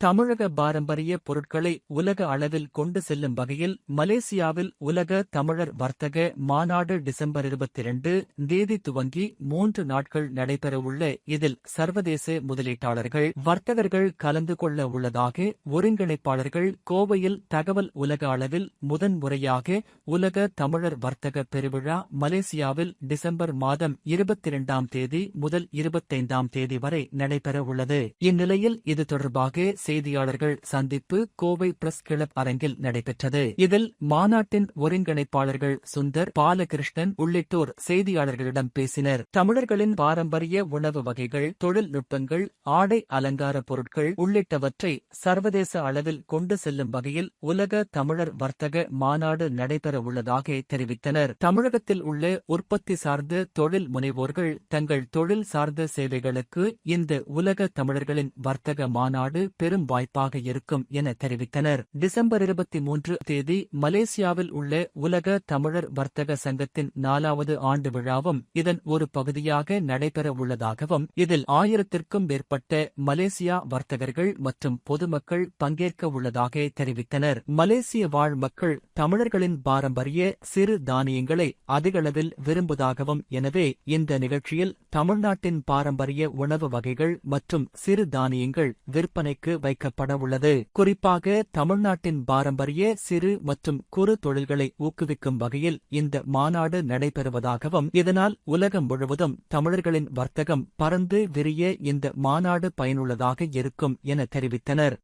தமிழக பாரம்பரிய பொருட்களை உலக அளவில் கொண்டு செல்லும் வகையில் மலேசியாவில் உலக தமிழர் வர்த்தக மாநாடு டிசம்பர் இருபத்தி இரண்டு தேதி துவங்கி மூன்று நாட்கள் நடைபெறவுள்ள இதில் சர்வதேச முதலீட்டாளர்கள் வர்த்தகர்கள் கலந்து கொள்ள உள்ளதாக ஒருங்கிணைப்பாளர்கள் கோவையில் தகவல் உலக அளவில் முதன்முறையாக உலக தமிழர் வர்த்தக பெருவிழா மலேசியாவில் டிசம்பர் மாதம் இருபத்தி இரண்டாம் தேதி முதல் இருபத்தைந்தாம் தேதி வரை நடைபெறவுள்ளது. இந்நிலையில் இது தொடர்பாக செய்தியாளர்கள் சந்திப்பு கோவை பிரஸ் கிளப் அரங்கில் நடைபெற்றது. இதில் மாநாட்டின் ஒருங்கிணைப்பாளர்கள் சுந்தர் பாலகிருஷ்ணன் உள்ளிட்டோர் செய்தியாளர்களிடம் பேசினர். தமிழர்களின் பாரம்பரிய உணவு வகைகள் தொழில்நுட்பங்கள் ஆடை அலங்கார பொருட்கள் உள்ளிட்டவற்றை சர்வதேச அளவில் கொண்டு செல்லும் வகையில் உலக தமிழர் வர்த்தக மாநாடு நடைபெற உள்ளதாக தெரிவித்தனர். தமிழகத்தில் உள்ள உற்பத்தி சார்ந்த தொழில் முனைவோர்கள் தங்கள் தொழில் சார்ந்த சேவைகளுக்கு இந்த உலக தமிழர்களின் வர்த்தக மாநாடு பெரும் வாய்ப்பாக இருக்கும் என தெரிவித்தனர். டிசம்பர் இருபத்தி மூன்று தேதி மலேசியாவில் உள்ள உலக தமிழர் வர்த்தக சங்கத்தின் நாலாவது ஆண்டு விழாவும் இதன் ஒரு பகுதியாக நடைபெற உள்ளதாகவும் இதில் ஆயிரத்திற்கும் மேற்பட்ட மலேசியா வர்த்தகர்கள் மற்றும் பொதுமக்கள் பங்கேற்க உள்ளதாக தெரிவித்தனர். மலேசிய வாழ் மக்கள் தமிழர்களின் பாரம்பரிய சிறு தானியங்களை அதிகளவில் விரும்புவதாகவும் எனவே இந்த நிகழ்ச்சியில் தமிழ்நாட்டின் பாரம்பரிய உணவு வகைகள் மற்றும் சிறு தானியங்கள் விற்பனைக்கு வைக்கப்பட உள்ளது குறிப்பாக தமிழ்நாட்டின் பாரம்பரிய சிறு மற்றும் குறு தொழில்களை ஊக்குவிக்கும் வகையில் இந்த மாநாடு நடைபெறுவதாகவும் இதனால் உலகம் முழுவதும் தமிழர்களின் வர்த்தகம் பறந்து விரிய இந்த மாநாடு பயனுள்ளதாக இருக்கும் என தெரிவித்தனர்.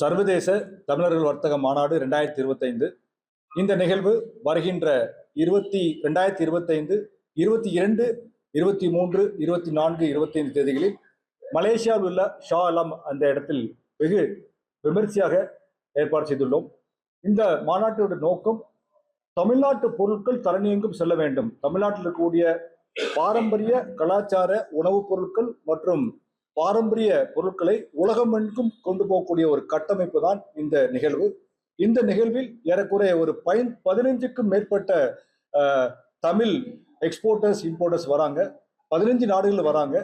சர்வதேச தமிழர்கள் வர்த்தக மாநாடு இரண்டாயிரத்தி இருபத்தைந்து. இந்த நிகழ்வு வருகின்ற இருபத்தி ரெண்டாயிரத்தி இருபத்தைந்து இருபத்தி இரண்டு இருபத்தி மூன்று இருபத்தி நான்கு இருபத்தைந்து தேதிகளில் மலேசியாவில் உள்ள ஷா அலம் அந்த இடத்தில் வெகு விமர்சையாக ஏற்பாடு செய்துள்ளோம். இந்த மாநாட்டோட நோக்கம் தமிழ்நாட்டு பொருட்கள் தலைநீங்கும் செல்ல வேண்டும். தமிழ்நாட்டில் இருக்கக்கூடிய பாரம்பரிய கலாச்சார உணவுப் பொருட்கள் மற்றும் பாரம்பரிய பொருட்களை உலகமெங்கும் கொண்டு போகக்கூடிய ஒரு கட்டமைப்பு தான் இந்த நிகழ்வு. இந்த நிகழ்வில் ஏறக்குறைய ஒரு பயன் பதினைஞ்சுக்கும் மேற்பட்ட தமிழ் எக்ஸ்போர்ட்டர்ஸ் இம்போர்ட்டர்ஸ் வராங்க. பதினஞ்சு நாடுகள் வராங்க.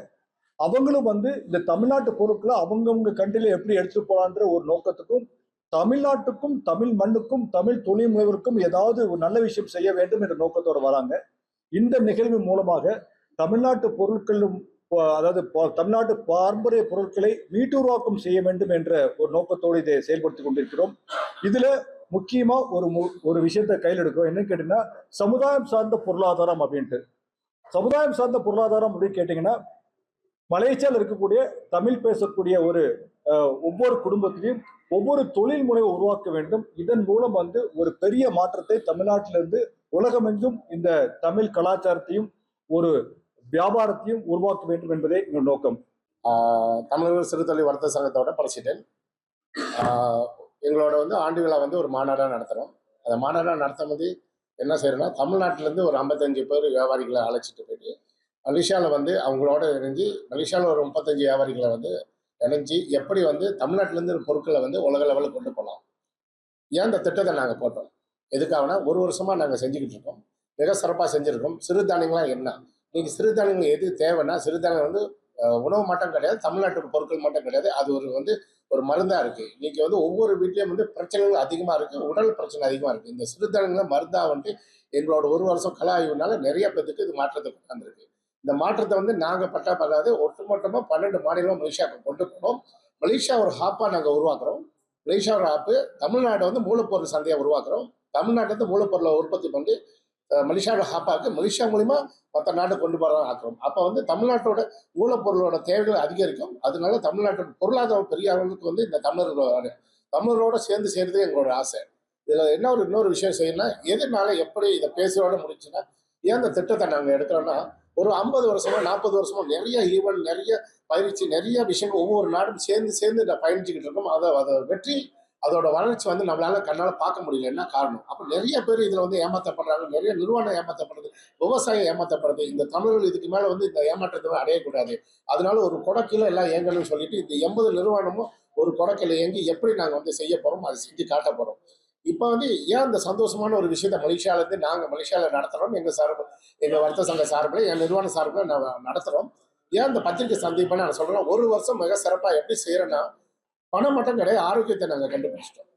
அவங்களும் வந்து இந்த தமிழ்நாட்டு பொருட்களை அவங்கவுங்க கண்ட்ரில எப்படி எடுத்துட்டு போகலான்ற ஒரு நோக்கத்துக்கும் தமிழ்நாட்டுக்கும் தமிழ் மண்ணுக்கும் தமிழ் தொழில் முனைவருக்கும் ஏதாவது ஒரு நல்ல விஷயம் செய்ய வேண்டும் என்ற நோக்கத்தோடு வராங்க. இந்த நிகழ்வு மூலமாக தமிழ்நாட்டு பொருட்களும் அதாவது தமிழ்நாட்டு பாரம்பரிய பொருட்களை மீட்டுருவாக்கம் செய்ய வேண்டும் என்ற ஒரு நோக்கத்தோடு இதை செயல்படுத்தி கொண்டிருக்கிறோம். இதுல முக்கியமா ஒரு மு- ஒரு விஷயத்தை கையில் எடுக்கிறோம். என்னன்னு கேட்டீங்கன்னா சமுதாயம் சார்ந்த பொருளாதாரம் அப்படின்ட்டு. சமுதாயம் சார்ந்த பொருளாதாரம் அப்படின்னு கேட்டீங்கன்னா மலேசியாவில் இருக்கக்கூடிய தமிழ் பேசக்கூடிய ஒரு ஒவ்வொரு குடும்பத்திலையும் ஒவ்வொரு தொழில் முனைவை உருவாக்க வேண்டும். இதன் மூலம் வந்து ஒரு பெரிய மாற்றத்தை தமிழ்நாட்டிலிருந்து உலகமெங்கும் இந்த தமிழ் கலாச்சாரத்தையும் ஒரு வியாபாரத்தையும் உருவாக்க வேண்டும் என்பதே எங்கள் நோக்கம். தமிழக சிறுதொழில் வர்த்தக சங்கத்தோட பிரசிடென்ட் எங்களோட வந்து ஆண்டு விழா வந்து ஒரு மாநாடாக நடத்துகிறோம் அந்த மாநாடாக நடத்தும் போது என்ன செய்யறோம்னா தமிழ்நாட்டிலேருந்து ஒரு ஐம்பத்தஞ்சு பேர் வியாபாரிகளை அழைச்சிட்டு போயிட்டு மலேசியாவில் வந்து அவங்களோட இணைஞ்சு மலேசியாவில் ஒரு முப்பத்தஞ்சு வியாபாரிகளை வந்து இணைஞ்சு எப்படி வந்து தமிழ்நாட்டிலேருந்து பொருட்களை வந்து உலக லெவலில் கொண்டு போகலாம். ஏன் இந்த திட்டத்தை நாங்கள் போட்டோம்? எதுக்காகனா ஒரு வருஷமாக நாங்கள் செஞ்சுக்கிட்டு இருக்கோம். மிக சிறப்பாக செஞ்சுருக்கோம். சிறுதானியங்களாம் என்ன? நீங்கள் சிறுதானியங்கள் எது தேவைன்னா சிறுதானியம் வந்து உணவு மட்டும் கிடையாது தமிழ்நாட்டு பொருட்கள் மட்டும் கிடையாது. அது ஒரு வந்து ஒரு மருந்தாக இருக்குது இன்னைக்கு வந்து ஒவ்வொரு வீட்லேயும் வந்து பிரச்சனைகள் அதிகமாக இருக்குது உடல் பிரச்சனை அதிகமாக இருக்குது இந்த சிறுதானியங்களை மருந்தாக வந்து எங்களோட ஒரு வருஷம் கல ஆய்வுனால நிறைய பேத்துக்கு இது மாற்றத்தை கொண்டாந்துருக்கு இந்த மாற்றத்தை வந்து நாங்கள் பட்டா பல்லாது ஒட்டுமொத்தமாக பன்னெண்டு மாநிலம் மலேசியாவுக்கு கொண்டு போனோம். மலேசியா ஒரு ஹாப்பாக நாங்கள் உருவாக்குறோம். மலேசியா ஒரு ஹாப்பு தமிழ்நாடு வந்து மூலப்பொருள் சந்தையாக உருவாக்குறோம். தமிழ்நாட்டிலேருந்து மூலப்பொருளை உற்பத்தி பண்ணி அஹ், மலேசியாவோட ஹாப்பாக்கு மலேசியா மூலிமா மற்ற நாட்டை கொண்டு போகிறதான் ஆக்குறோம். அப்போ வந்து தமிழ்நாட்டோட மூலப்பொருளோட தேவைகள் அதிகரிக்கும். அதனால தமிழ்நாட்டோட பொருளாதார பெரிய அளவுக்கு வந்து இந்த தமிழர்களோட தமிழரோட சேர்ந்து செய்கிறது எங்களோட ஆசை. இதில் என்ன ஒரு இன்னொரு விஷயம் செய்யணும்னா எதனால எப்படி இதை பேசுகிறோட முடிச்சுன்னா ஏன் இந்த திட்டத்தை நாங்கள் எடுக்கிறோன்னா ஒரு ஐம்பது வருஷமோ நாற்பது வருஷமோ நிறைய ஈவெண்ட் நிறைய பயிற்சி நிறைய விஷயங்கள் ஒவ்வொரு நாடும் சேர்ந்து சேர்ந்து பயணிச்சுக்கிட்டு இருக்கோம். அதை அதை வெற்றி அதோட வளர்ச்சி வந்து நம்மளால கண்ணால் பார்க்க முடியல. என்ன காரணம்? அப்போ நிறைய பேர் இதில் வந்து ஏமாத்தப்படுறாங்க. நிறைய நிறுவனம் ஏமாத்தப்படுது விவசாயம் ஏமாத்தப்படுது. இந்த தமிழர்கள் இதுக்கு மேலே வந்து இந்த ஏமாற்றத்தை அடையக்கூடாது. அதனால ஒரு குடக்கில எல்லாம் இயங்கணும்னு சொல்லிட்டு இந்த எண்பது நிறுவனமும் ஒரு குடக்கில இயங்கி எப்படி நாங்கள் வந்து செய்ய போகிறோம் அதை செஞ்சு காட்ட போகிறோம் இப்போ வந்து ஏன் இந்த சந்தோஷமான ஒரு விஷயத்த மலேசியால இருந்து நாங்க நடத்துகிறோம் எங்கள் எங்க சார்பு எங்கள் வர்த்தக சங்க சார்பில் என் நிறுவன சார்பில் நான் நடத்துகிறோம் ஏன் இந்த பத்திரிகை சந்திப்பை நான் சொல்கிறேன் ஒரு வருஷம் மிக சிறப்பாக எப்படி செய்கிறேன்னா பணம் மட்டும் கிடையாது ஆரோக்கியத்தை நாங்கள் கண்டுபிடிச்சிட்டோம்.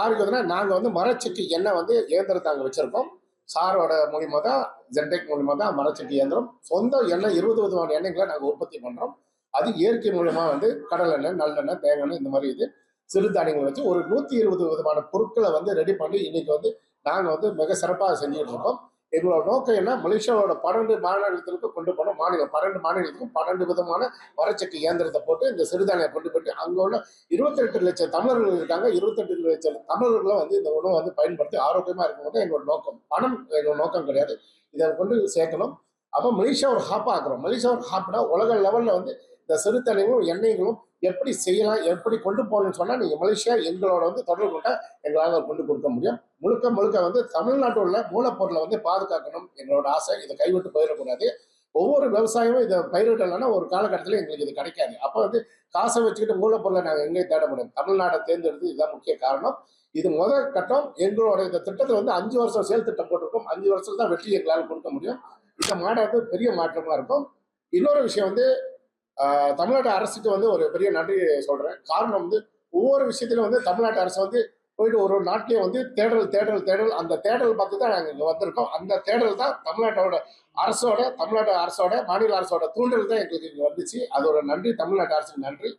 ஆரோக்கியம்னா நாங்கள் வந்து மரச்செக்கு எண்ணெய் வந்து இயந்திரத்தை அங்கே வச்சுருக்கோம். சாரோட மூலியமாக தான் ஜென்டெக் மூலியமாக தான் மரச்செக்கு இயந்திரம். சொந்த எண்ணெய் இருபது விதமான எண்ணெய்களை நாங்கள் உற்பத்தி பண்ணுறோம் அது இயற்கை மூலமாக வந்து கடல் எண்ணெய் நல்லெண்ணெய் தேங்காய் இந்த மாதிரி இது. சிறுதானியங்கள் வச்சு ஒரு நூற்றி இருபது விதமான பொருட்களை வந்து ரெடி பண்ணி இன்னைக்கு வந்து நாங்கள் வந்து மிக சிறப்பாக செஞ்சுட்டு இருக்கோம். எங்களோட நோக்கம் என்ன? மலேசியாவோட பன்னெண்டு மாநிலத்திற்கு கொண்டு போனோம் மாநிலம் பன்னெண்டு மாநிலத்துக்கும் பன்னெண்டு விதமான வரச்சக்கு இயந்திரத்தை போட்டு இந்த சிறுதானியம் கொண்டு போயிட்டு அங்கே உள்ள இருபத்தெட்டு லட்சம் தமிழர்கள் இருக்காங்க. இருபத்தெட்டு லட்சம் தமிழர்களை வந்து இந்த உணவை வந்து பயன்படுத்தி ஆரோக்கியமாக இருக்கணும் எங்களோட நோக்கம். பணம் எங்களோட நோக்கம் கிடையாது. இதை கொண்டு சேர்க்கணும். அப்போ மலேசியா ஒரு ஹாப் ஆக்குறோம். மலேசியா ஒரு ஹாப்னா உலக லெவலில் வந்து இந்த சிறுதானியங்களும் எண்ணெய்களும் எப்படி செய்யலாம் எப்படி கொண்டு போகணும்னு சொன்னால் நீங்கள் மலேசியா எங்களோட வந்து தொடர்பு கொண்டா எங்களால் கொண்டு கொடுக்க முடியும். முழுக்க முழுக்க வந்து தமிழ்நாட்டில் உள்ள மூலப்பொருளை வந்து பாதுகாக்கணும் எங்களோட ஆசை. இதை கைவிட்டு போயிடக்கூடாது. ஒவ்வொரு விவசாயமும் இதை பயிரிடலைன்னா ஒரு காலகட்டத்தில் எங்களுக்கு இது கிடைக்காது. அப்போ வந்து காசை வச்சுக்கிட்டு மூலப்பொருளை நாங்கள் எங்கேயும் தேட முடியும் தமிழ்நாட்டை தேர்ந்தெடுத்து இதுதான் முக்கிய காரணம். இது முதல் கட்டம். எங்களோட இந்த திட்டத்தை வந்து அஞ்சு வருஷம் செயல் திட்டம் போட்டிருக்கோம். அஞ்சு வருஷம் தான் வெற்றி எங்களால் கொடுக்க முடியும். இந்த மாநாடு பெரிய மாற்றமாக இருக்கும். இன்னொரு விஷயம் வந்து தமிழ்நாட்டு அரசுக்கு வந்து ஒரு பெரிய நன்றி சொல்கிறேன் காரணம் வந்து ஒவ்வொரு விஷயத்திலும் வந்து தமிழ்நாட்டு அரசு வந்து போயிட்டு ஒரு ஒரு நாட்டிலேயே வந்து தேடல் தேடல் தேடல். அந்த தேடல் பார்த்து தான் நாங்கள் இங்கே வந்திருக்கோம். அந்த தேடல் தான் தமிழ்நாட்டோட அரசோட தமிழ்நாடு அரசோட மாநில அரசோட தூண்டல் தான் எங்களுக்கு இங்கே வந்துச்சு. அதோட நன்றி. தமிழ்நாட்டு அரசுக்கு நன்றி.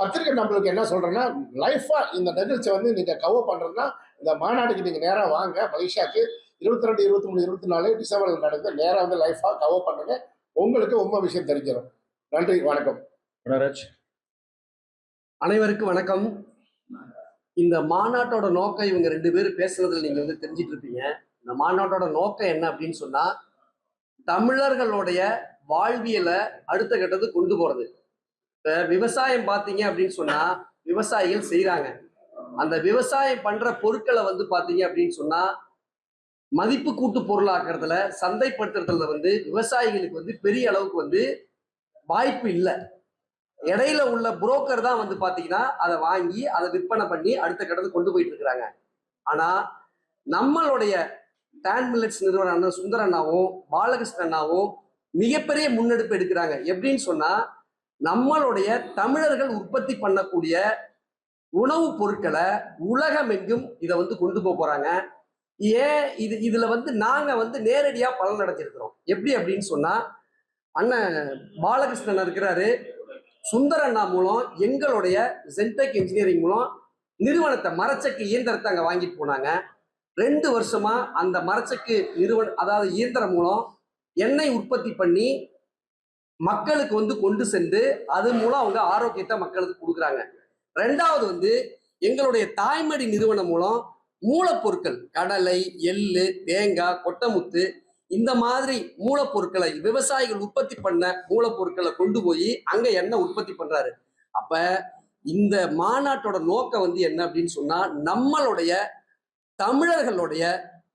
பத்திரிகை நம்மளுக்கு என்ன சொல்கிறேன்னா லைஃபாக இந்த நிகழ்ச்சியை வந்து நீங்கள் கவர் பண்ணுறதுனா இந்த மாநாடுக்கு நீங்கள் நேராக வாங்க. மலேசியாவுக்கு இருபத்தி ரெண்டு இருபத்தி மூணு இருபத்தி நாலு டிசம்பர் நடக்குது நேராக வந்து லைஃபாக கவர் பண்ணுங்க. உங்களுக்கு உண்மை விஷயம் தெரிஞ்சிடும் நன்றி வணக்கம். குணராஜ் அனைவருக்கும் வணக்கம். இந்த மாநாட்டோட நோக்கம் இவங்க ரெண்டு பேரும் பேசுனதுல நீங்க வந்து தெரிஞ்சிட்டு இருப்பீங்க இந்த மாநாட்டோட நோக்கம் என்ன அப்படின்னு சொன்னா தமிழர்களுடைய வாழ்வியலை அடுத்த கட்டத்துக்கு கொண்டு போறது. இப்ப விவசாயம் பார்த்தீங்க அப்படின்னு சொன்னா விவசாயிகள் செய்றாங்க. அந்த விவசாயம் பண்ற பொருட்களை வந்து பாத்தீங்க அப்படின்னு சொன்னா மதிப்பு கூட்டு பொருளாக்குறதுல சந்தைப்படுத்துறதுல வந்து விவசாயிகளுக்கு வந்து பெரிய அளவுக்கு வந்து வாய்ப்பு இல்லை. இடையில உள்ள புரோக்கர் தான் வந்து பாத்தீங்கன்னா அதை வாங்கி அதை விற்பனை பண்ணி அடுத்த கட்டத்துக்கு கொண்டு போயிட்டு இருக்கிறாங்க. ஆனா நம்மளுடைய டேன் மில்லட்ஸ் நிறுவன அண்ணன் சுந்தர அண்ணாவும் பாலகிருஷ்ண அண்ணாவும் மிகப்பெரிய முன்னெடுப்பு எடுக்கிறாங்க. எப்படின்னு சொன்னா நம்மளுடைய தமிழர்கள் உற்பத்தி பண்ணக்கூடிய உணவுப் பொருட்களை உலகமெங்கும் இதை வந்து கொண்டு போக போறாங்க. ஏன் இது இதுல வந்து நாங்க வந்து நேரடியா பலன் அடைஞ்சிருக்கிறோம். எப்படி அப்படின்னு சொன்னா அண்ணன் பாலகிருஷ்ணன் இருக்கிறாரு. சுந்தர அண்ணா மூலம் எங்களுடைய ஜென்டெக் இன்ஜினியரிங் மூலம் நிறுவனத்தை மரச்சக்கு இயந்திரத்தை அங்கே வாங்கிட்டு போனாங்க. ரெண்டு வருஷமா அந்த மரச்சக்கு நிறுவன அதாவது இயந்திரம் மூலம் எண்ணெய் உற்பத்தி பண்ணி மக்களுக்கு வந்து கொண்டு சென்று அது மூலம் அவங்க ஆரோக்கியத்தை மக்களுக்கு கொடுக்குறாங்க. ரெண்டாவது வந்து எங்களுடைய தாய்மடி நிறுவனம் மூலம் மூலப்பொருட்கள் கடலை எள்ளு தேங்காய் கொட்டமுத்து இந்த மாதிரி மூலப்பொருட்களை விவசாயிகள் உற்பத்தி பண்ண மூலப்பொருட்களை கொண்டு போய் அங்க என்ன உற்பத்தி பண்றாரு? அப்ப இந்த மாநாட்டோட நோக்கம் வந்து என்ன அப்படின்னு சொன்னா நம்மளுடைய தமிழர்களுடைய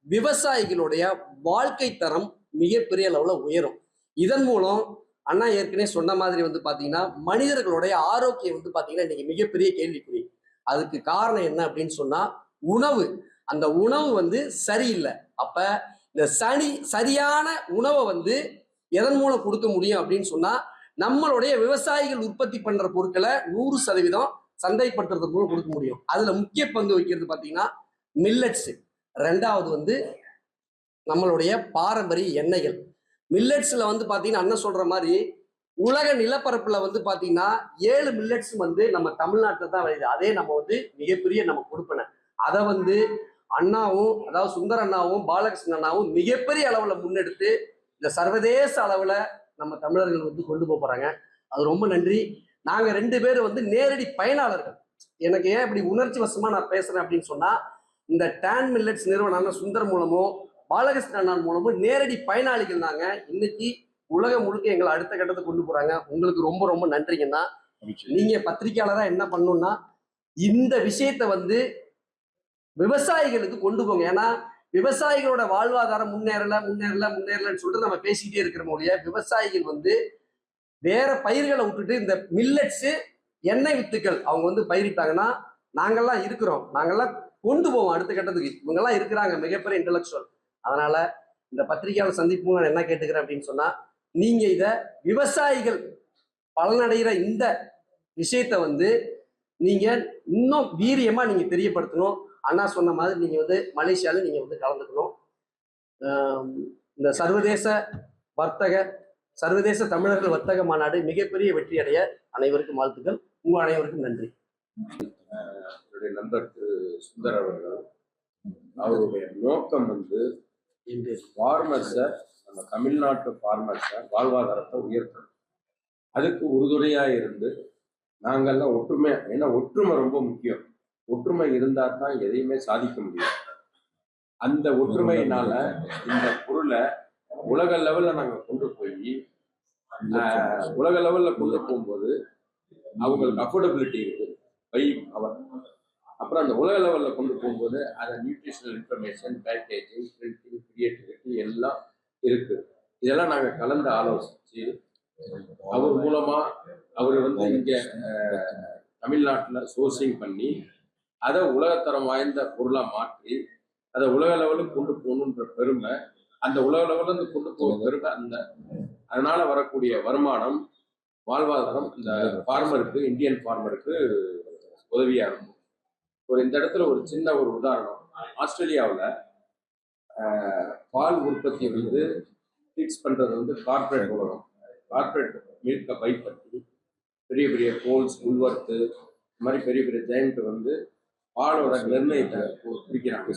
விவசாயிகளுடைய வாழ்க்கை தரம் மிகப்பெரிய அளவுல உயரும். இதன் மூலம் அண்ணா ஏற்கனவே சொன்ன மாதிரி வந்து பாத்தீங்கன்னா மனிதர்களுடைய ஆரோக்கியம் வந்து பாத்தீங்கன்னா இன்னைக்கு மிகப்பெரிய கேள்விக்குறி. அதுக்கு காரணம் என்ன அப்படின்னு சொன்னா உணவு. அந்த உணவு வந்து சரியில்லை. அப்ப இந்த சனி சரியான உணவை வந்து எதன் மூலம் கொடுக்க முடியும் அப்படின்னு சொன்னா நம்மளுடைய விவசாயிகள் உற்பத்தி பண்ற பொருட்களை நூறு சதவீதம் சந்தைப்படுத்துறது மூலம் கொடுக்க முடியும். அதுல முக்கிய பங்கு வைக்கிறது பாத்தீங்கன்னா மில்லட்ஸ். ரெண்டாவது வந்து நம்மளுடைய பாரம்பரிய எண்ணெய்கள். மில்லட்ஸ்ல வந்து பாத்தீங்கன்னா அண்ணன் சொல்ற மாதிரி உலக நிலப்பரப்புல வந்து பாத்தீங்கன்னா ஏழு மில்லட்ஸ் வந்து நம்ம தமிழ்நாட்டில் தான் விளையுது. அதே நம்ம வந்து மிகப்பெரிய நம்ம கொடுப்பன. அதை வந்து அண்ணாவும் அதாவது சுந்தர அண்ணாவும் பாலகிருஷ்ணன் அண்ணாவும் மிகப்பெரிய அளவுல முன்னெடுத்து இந்த சர்வதேச அளவுல நம்ம தமிழர்கள் வந்து கொண்டு போக போறாங்க. அது ரொம்ப நன்றி. நாங்க ரெண்டு பேரும் வந்து நேரடி பயனாளர்கள். எனக்கு ஏன் இப்படி உணர்ச்சி வசமா நான் பேசுறேன் அப்படின்னு சொன்னா இந்த டேன் மில்லட்ஸ் நிறுவனம் அண்ணன் சுந்தர் மூலமோ பாலகிருஷ்ணன் அண்ணன் மூலமோ நேரடி பயனாளிகள் நாங்க இன்னைக்கு உலகம் முழுக்க எங்களை அடுத்த கட்டத்துக்கு கொண்டு போறாங்க. உங்களுக்கு ரொம்ப ரொம்ப நன்றிங்கண்ணா. நீங்க பத்திரிக்கையாளரா என்ன பண்ணணும்னா இந்த விஷயத்தை வந்து விவசாயிகளுக்கு கொண்டு போங்க. ஏன்னா விவசாயிகளோட வாழ்வாதாரம் முன்னேறல முன்னேறல முன்னேறலன்னு சொல்லிட்டு நம்ம பேசிக்கிட்டே இருக்கிற மொழிய விவசாயிகள் வந்து வேற பயிர்களை விட்டுட்டு இந்த மில்லட்ஸு எண்ணெய் வித்துக்கள் அவங்க வந்து பயிரிட்டாங்கன்னா நாங்கெல்லாம் இருக்கிறோம். நாங்கெல்லாம் கொண்டு போவோம் அடுத்த கட்டத்துக்கு. இவங்கெல்லாம் இருக்கிறாங்க மிகப்பெரிய இன்டலெக்சுவல் அதனால இந்த பத்திரிகையாளர் சந்திப்பு நான் என்ன கேட்டுக்கிறேன் அப்படின்னு சொன்னா நீங்க இதை விவசாயிகள் பலனடைகிற இந்த விஷயத்தை வந்து நீங்க இன்னும் வீரியமாக நீங்கள் தெரியப்படுத்தணும். அண்ணா சொன்ன மாதிரி நீங்கள் வந்து மலேசியாவில் நீங்கள் வந்து கலந்துக்கணும். இந்த சர்வதேச வர்த்தக சர்வதேச தமிழர்கள் வர்த்தக மாநாடு மிகப்பெரிய வெற்றி அடைய அனைவருக்கும் வாழ்த்துக்கள். உங்கள் அனைவருக்கும் நன்றி. என்னுடைய நண்பர் திரு சுந்தர் அவர்கள் அவருடைய நோக்கம் வந்து ஃபார்மர்ஸை நம்ம தமிழ்நாட்டு ஃபார்மர்ஸை வாழ்வாதாரத்தை உயர்த்தணும். அதுக்கு உறுதுணையாக இருந்து நாங்கள்லாம் ஒற்றுமை ஏன்னா ஒற்றுமை ரொம்ப முக்கியம். ஒற்றுமை இருந்தால் தான் எதையுமே சாதிக்க முடியும். அந்த ஒற்றுமையினால இந்த பொருளை உலக லெவலில் நாங்கள் கொண்டு போய் உலக லெவலில் கொண்டு போகும்போது அவங்களுக்கு அஃபோர்டபிலிட்டி இருக்கு. பை அவர். அப்புறம் அந்த உலக லெவலில் கொண்டு போகும்போது அதை nutritional information packaging printing creativity எல்லாம் இருக்கு. இதெல்லாம் நாங்கள் கலந்து ஆலோசிச்சு அவர் மூலமா அவர் வந்து இங்க தமிழ்நாட்டில் சோர்சிங் பண்ணி அதை உலகத்தரம் வாய்ந்த பொருளாக மாற்றி அதை உலக லெவலுக்கு கொண்டு போகணுன்ற பெருமை அந்த உலக லெவலில் இருந்து கொண்டு போக பெருமை அந்த அதனால வரக்கூடிய வருமானம் வாழ்வாதாரம் இந்த ஃபார்மருக்கு இந்தியன் ஃபார்மருக்கு உதவியாக இருக்கும். ஒரு இந்த இடத்துல ஒரு சின்ன ஒரு உதாரணம். ஆஸ்திரேலியாவில் பால் உற்பத்தி வந்து ஃபிக்ஸ் பண்ணுறது வந்து கார்பரேட் உலகம். கார்பரேட் மில்கை பை பண்ணி பெரிய பெரிய கோல்ஸ் உள்வர்த்து இந்த மாதிரி பெரிய பெரிய ஜெயண்ட் வந்து பாலோட நிர்ணயத்தை பிடிக்கிறாங்க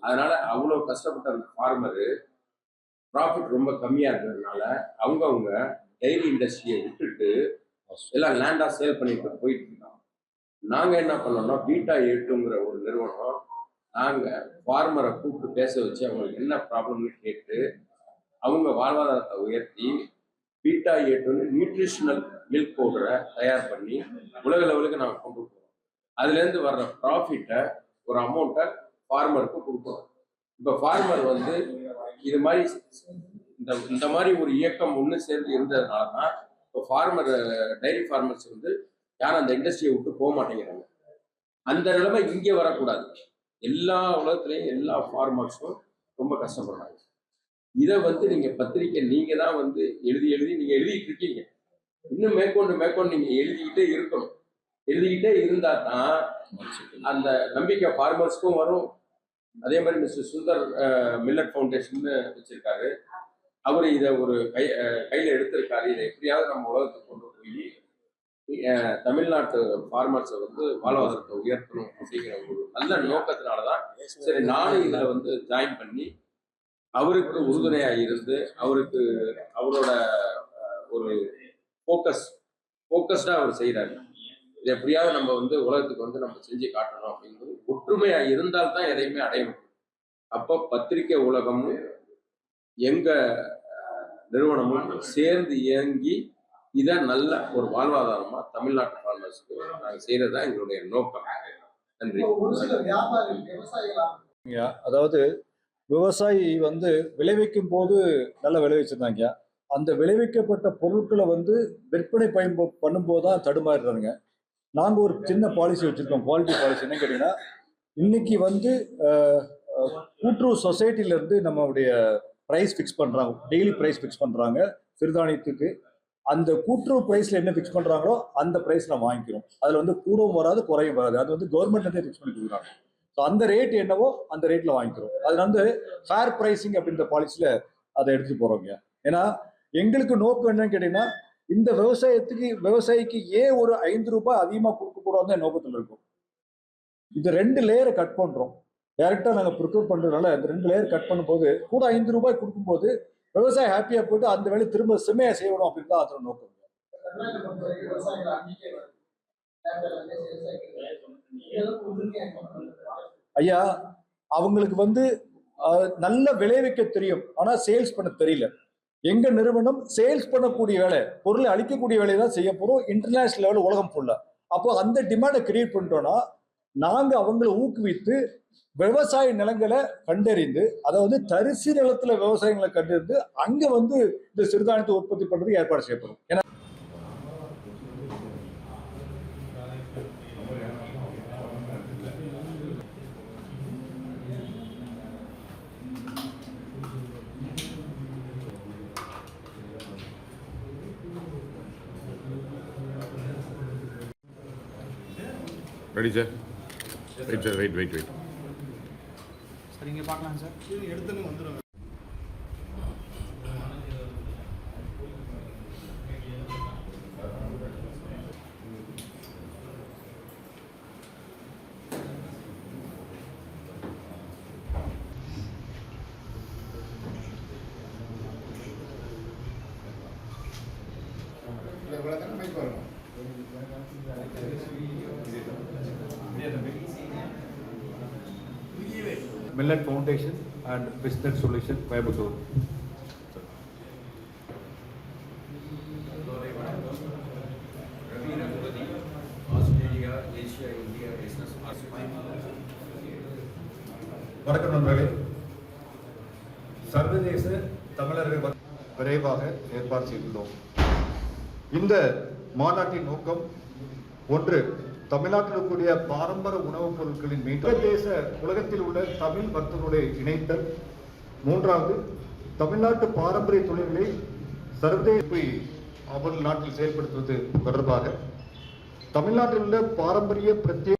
அதனால அவ்வளோ கஷ்டப்பட்ட அந்த ஃபார்மரு ப்ராஃபிட் ரொம்ப கம்மியாக இருக்கிறதுனால அவங்கவுங்க டெய்லி இண்டஸ்ட்ரியை விட்டுட்டு எல்லாம் லேண்டாக சேல் பண்ணிட்டு போயிட்டு இருக்காங்க. நாங்கள் என்ன பண்ணோம்னா பீட்டா எட்டுங்கிற ஒரு நிறுவனம் நாங்கள் ஃபார்மரை கூப்பிட்டு பேச வச்சு அவங்களுக்கு என்ன ப்ராப்ளம்னு கேட்டு அவங்க வாழ்வாதாரத்தை உயர்த்தி பீட்டா ஏட்டுன்னு நியூட்ரிஷனல் மில்க் பவுடரை தயார் பண்ணி உலக லெவலுக்கு நாங்கள் கொண்டு போகிறோம் அதுலேருந்து வர்ற ப்ராஃபிட்டை ஒரு அமௌண்ட்டை ஃபார்மருக்கு கொடுக்குறோம் இப்போ ஃபார்மர் வந்து இது மாதிரி இந்த இந்த மாதிரி ஒரு இயக்கம் ஒன்று சேர்ந்து இருந்ததுனால தான் இப்போ ஃபார்மர் டைரி ஃபார்மர்ஸ் வந்து யாரும் அந்த இண்டஸ்ட்ரியை விட்டு போக மாட்டேங்கிறாங்க. அந்த நிலைமை இங்கே வரக்கூடாது. எல்லா உலகத்துலேயும் எல்லா ஃபார்மர்ஸும் ரொம்ப கஷ்டப்படுறாங்க. இதை வந்து நீங்கள் பத்திரிக்கை நீங்கள் தான் வந்து எழுதி எழுதி நீங்கள் எழுதிட்டு இருக்கீங்க. இன்னும் மேற்கொண்டு மேற்கொண்டு நீங்கள் எழுதிக்கிட்டே இருக்கணும். எழுதிக்கிட்டே இருந்தால் தான் அந்த நம்பிக்கை ஃபார்மர்ஸ்க்கும் வரும். அதே மாதிரி மிஸ்டர் சுந்தர் மில்லட் ஃபவுண்டேஷன் வச்சிருக்காரு. அவர் இதை ஒரு கை கையில் எடுத்திருக்காரு. இதை எப்படியாவது நம்ம உலகத்துக்கு கொண்டு போய் தமிழ்நாட்டு ஃபார்மர்ஸை வந்து வாழ்வாதாரத்தை உயர்த்தணும் அப்படிங்கிற ஒரு நல்ல நோக்கத்தினால தான் சரி நானும் இதில் வந்து ஜாயின் பண்ணி அவருக்கு உறுதுணையா இருந்து அவருக்கு அவரோட ஒரு ஃபோக்கஸ் ஃபோக்கஸ்டா அவர் செய்கிறாரு இது எப்படியாவது நம்ம வந்து உலகத்துக்கு வந்து நம்ம செஞ்சு காட்டணும் அப்படிங்கிறது ஒற்றுமையா இருந்தால் தான் எதையுமே அடைய முடியும். அப்போ பத்திரிக்கை உலகமும் எங்க அஹ், நிறுவனமும் சேர்ந்து இயங்கி இதை நல்ல ஒரு வாழ்வாதாரமா தமிழ்நாட்டு ஃபார்மர்ஸ்க்கு நாங்கள் செய்யறது தான் எங்களுடைய நோக்கம். நன்றி. அதாவது விவசாயி வந்து விளைவிக்கும் போது நல்லா விளைவிச்சிருந்தாங்க அந்த விளைவிக்கப்பட்ட பொருட்களை வந்து விற்பனை பயன்ப பண்ணும்போது தான் தடுமாறுறாங்க நாங்கள் ஒரு சின்ன பாலிசி வச்சுருக்கோம். குவாலிட்டி பாலிசி என்ன கேட்டிங்கன்னா இன்னைக்கு வந்து கூட்டுறவு சொசைட்டிலேருந்து நம்மளுடைய ப்ரைஸ் ஃபிக்ஸ் பண்ணுறாங்க டெய்லி ப்ரைஸ் ஃபிக்ஸ் பண்ணுறாங்க சிறுதானியத்துக்கு. அந்த கூட்டுறவு ப்ரைஸில் என்ன ஃபிக்ஸ் பண்ணுறாங்களோ அந்த ப்ரைஸில் வாங்கிக்கிறோம். அதில் வந்து கூடவும் வராது குறையும் வராது. அது வந்து கவர்மெண்ட்லேருந்தே ஃபிக்ஸ் பண்ணி கொடுக்குறாங்க. ஸோ அந்த ரேட் என்னவோ அந்த ரேட்டில் வாங்கிக்கிறோம். அது வந்து ஃபேர் ப்ரைஸிங் அப்படின்ற பாலிசியில் அதை எடுத்துகிட்டு போகிறோங்க ஏன்னா எங்களுக்கு நோக்கம் என்னன்னு கேட்டிங்கன்னா இந்த விவசாயத்துக்கு விவசாயிக்கு ஏன் ஒரு ஐந்து ரூபாய் அதிகமாக கொடுக்கக்கூடாதுன்னு நோக்கத்தில் இருக்கும். இது ரெண்டு லேயரை கட் பண்ணுறோம் டைரெக்டாக நாங்கள் ப்ரிக்யூர் பண்ணுறதுனால இந்த ரெண்டு லேயர் கட் பண்ணும்போது கூட ஐந்து ரூபாய் கொடுக்கும்போது விவசாயி ஹாப்பியாக போயிட்டு அந்த வேலையை திரும்ப செம்மையாக செய்யணும் அப்படின்னு தான் அதோட நோக்கம் ஐயா அவங்களுக்கு வந்து நல்ல விளைவிக்க தெரியும். ஆனா சேல்ஸ் பண்ண தெரியல. எங்க நிறுவனம் சேல்ஸ் பண்ணக்கூடிய வேலை பொருளை அளிக்கக்கூடிய வேலையை தான் செய்ய போறோம். இன்டர்நேஷனல் லெவல் உலகம் ஃபுல்லா அப்போ அந்த டிமாண்டை கிரியேட் பண்ணிட்டோம்னா நாங்க அவங்களை ஊக்குவித்து விவசாய நிலங்களை கண்டறிந்து அதை வந்து தரிசு நிலத்துல விவசாயங்களை கண்டறிந்து அங்க வந்து இந்த சிறுதானியத்தை உற்பத்தி பண்றதுக்கு ஏற்பாடு செய்யப்படும். ஏன்னா ready sir wait sir wait wait wait சரிங்க பார்க்கலாம் sir. Millet Foundation and Business Solution, Coimbatore. Australia India வணக்கம் நண்பர்களே சர்வதேச தமிழர்கள் விரைவாக ஏற்பாடு செய்துள்ளோம் இந்த மாநாட்டின் நோக்கம் ஒன்று தமிழ்நாட்டில் இருக்கக்கூடிய பாரம்பரிய உணவுப் பொருட்களின் மீண்டும் தேச உலகத்தில் உள்ள தமிழ் வர்த்தகனுடைய இணைத்தல். மூன்றாவது தமிழ்நாட்டு பாரம்பரிய தொழில்களை சர்வதேச அவர்கள் நாட்டில் செயல்படுத்துவது தொடர்பாக தமிழ்நாட்டில் உள்ள பாரம்பரிய பிரத்யேக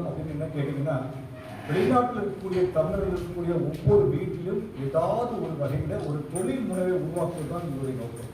அப்படின்னு என்ன கேட்டீங்கன்னா வெளிநாட்டில் இருக்கக்கூடிய தமிழர்கள் இருக்கக்கூடிய ஒவ்வொரு வீட்டிலும் ஏதாவது ஒரு வகையில ஒரு தொழில் முனைவை உருவாக்குவது தான் இவருடைய நோக்கம்.